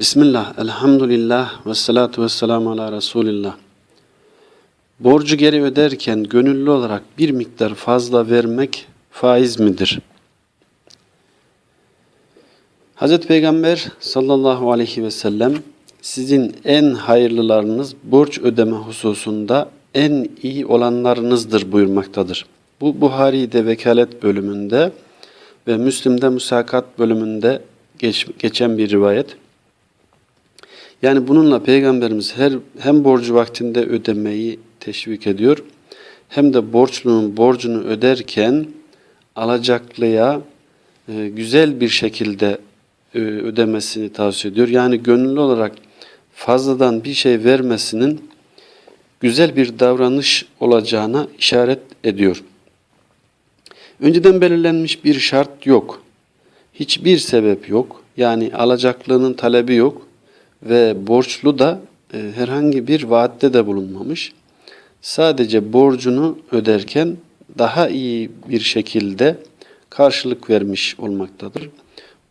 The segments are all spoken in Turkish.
Bismillah, elhamdülillah ve salatu ve selamu ala Resulillah. Borcu geri öderken gönüllü olarak bir miktar fazla vermek faiz midir? Hz. Peygamber sallallahu aleyhi ve sellem sizin en hayırlılarınız borç ödeme hususunda en iyi olanlarınızdır buyurmaktadır. Bu Buhari'de vekalet bölümünde ve Müslim'de müsakat bölümünde geç- geçen bir rivayet. Yani bununla Peygamberimiz her hem borcu vaktinde ödemeyi teşvik ediyor hem de borçlunun borcunu öderken alacaklıya e, güzel bir şekilde e, ödemesini tavsiye ediyor. Yani gönüllü olarak fazladan bir şey vermesinin güzel bir davranış olacağına işaret ediyor. Önceden belirlenmiş bir şart yok. Hiçbir sebep yok. Yani alacaklının talebi yok ve borçlu da e, herhangi bir vaatte de bulunmamış. Sadece borcunu öderken daha iyi bir şekilde karşılık vermiş olmaktadır.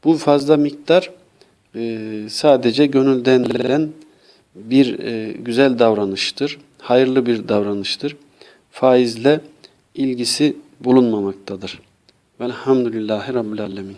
Bu fazla miktar e, sadece gönülden gelen bir e, güzel davranıştır, hayırlı bir davranıştır. Faizle ilgisi bulunmamaktadır. Velhamdülillahi Rabbil Alemin.